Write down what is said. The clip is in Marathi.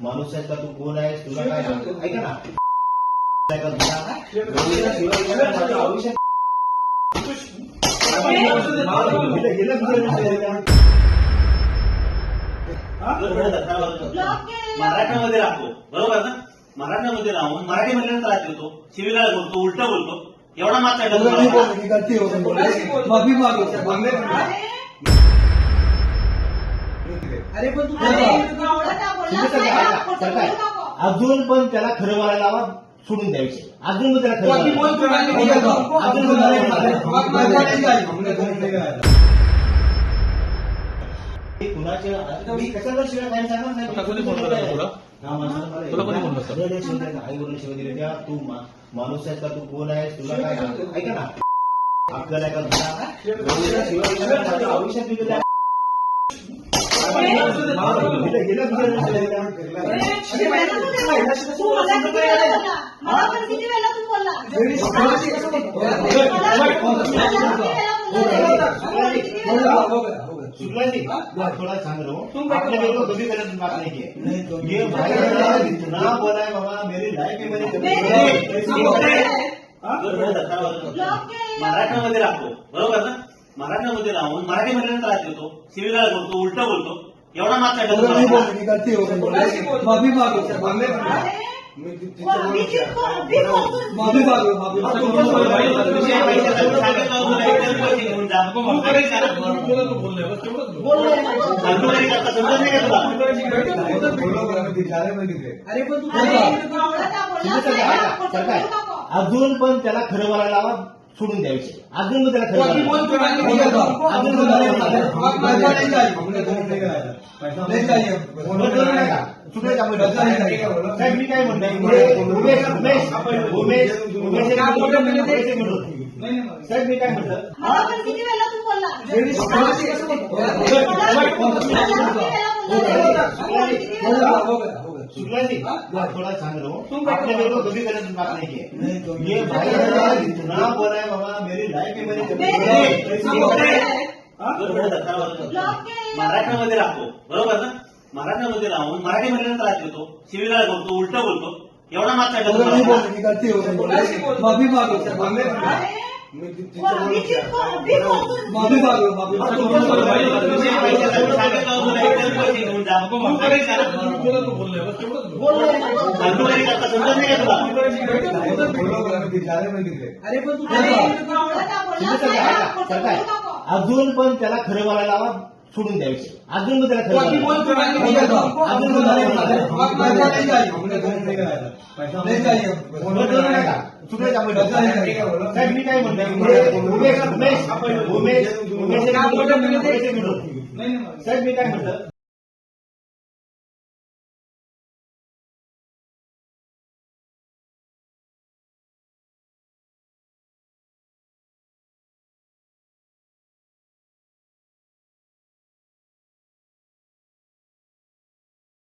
माणूस आहे का तू कोण आहेस तुला काय ऐका ना. आहे. मराठ्यामध्ये राहतो. बरोबर ना? मराठ्यामध्ये राहून मराठी म्हणल्यानं त्रास देतो शिवीगाळ बोलतो उलट बोलतो. एवढा मात काय नहीं तुम्हाला? बोल रही गलती हो गई माफी मांगो सर मांगे अरे. पण तुम्ही. अजून पण त्याला खरं बोलायला लावा सोडून द्यायचे. अजून पण त्याला खरं अजून हे कुणाच्या मी कशाला शिवाय काय सांगणार नाही? तुला? हा कोणी. आई वडील शिवाय दिले त्या तू मा- माणूस आहेस का? तू कोण आहेस? तुला काय ऐका ना. आपल्याला का आयुष्यात थोड़ा सांग रहा हूँ? आपने मेरे को कभी गलत बात नहीं की ये भाई मेरा इतना बोला है? बाबा मेरी लाइफ में मैंने कभी मराठ्यामध्ये राहतो. बरोबर ना? मराठ्यामध्ये राहून मराठी म्हणल्यानं त्रास देतो शिवीगाळ बोलतो उलट बोलतो एवढा मात काय अगर नहीं बोल तुम्हाला? रही गलती गई माफी मांगो सर मांगे माफी मांगो माफी आता मांगो तुमचं बोलणं आहे, आता विषय आहे, पैशाचा. तुम्ही सांगितलं होतं, एक पैसे घेऊन जा. नको तू मला. कधी करा? बोललं तू बोलले बस तेवढंच बोल. फालतू कधी करता समजत नाही का तुला अरे पण तू गया. एवढं का तुम्ही बोललास सगळे नाही का? ऐका, खोटं सरकार. बोलू नको. अजून पण त्याला खरं बोलायला लावा सोडून द्यायचे अजून त्याला हो मी काय म्हणतोय उमेश उमेश. साहेब मी काय किती वेळा तू बोलला? मला पण किती वेळा गया गया गया शुक्ला जी थोड़ा सांग रहा आपने मेरे को कभी गलत बात नहीं की ये भाई मेरा इतना बोला है? बाबा मेरी लाइफ में मैंने कभी मराठ्यामध्ये राहतो बरोबर ना? मराठ्यामध्ये राहून मराठी म्हणल्यानं त्रास देतो शिवीगाळ बोलतो उलट बोलतो. एवढा मात काय अगर हो माफी माफी? बोललं बोलले? अरे पण तू हो. एवढं का सरकार. अजून पण त्याला खरं बोलायला लावा सोडून द्यायचे अजून पण त्याला हो. अजून. चुकलं. साहेब मी काय म्हणतोय उमेश उमेश उमेश. साहेब मी काय म्हणलं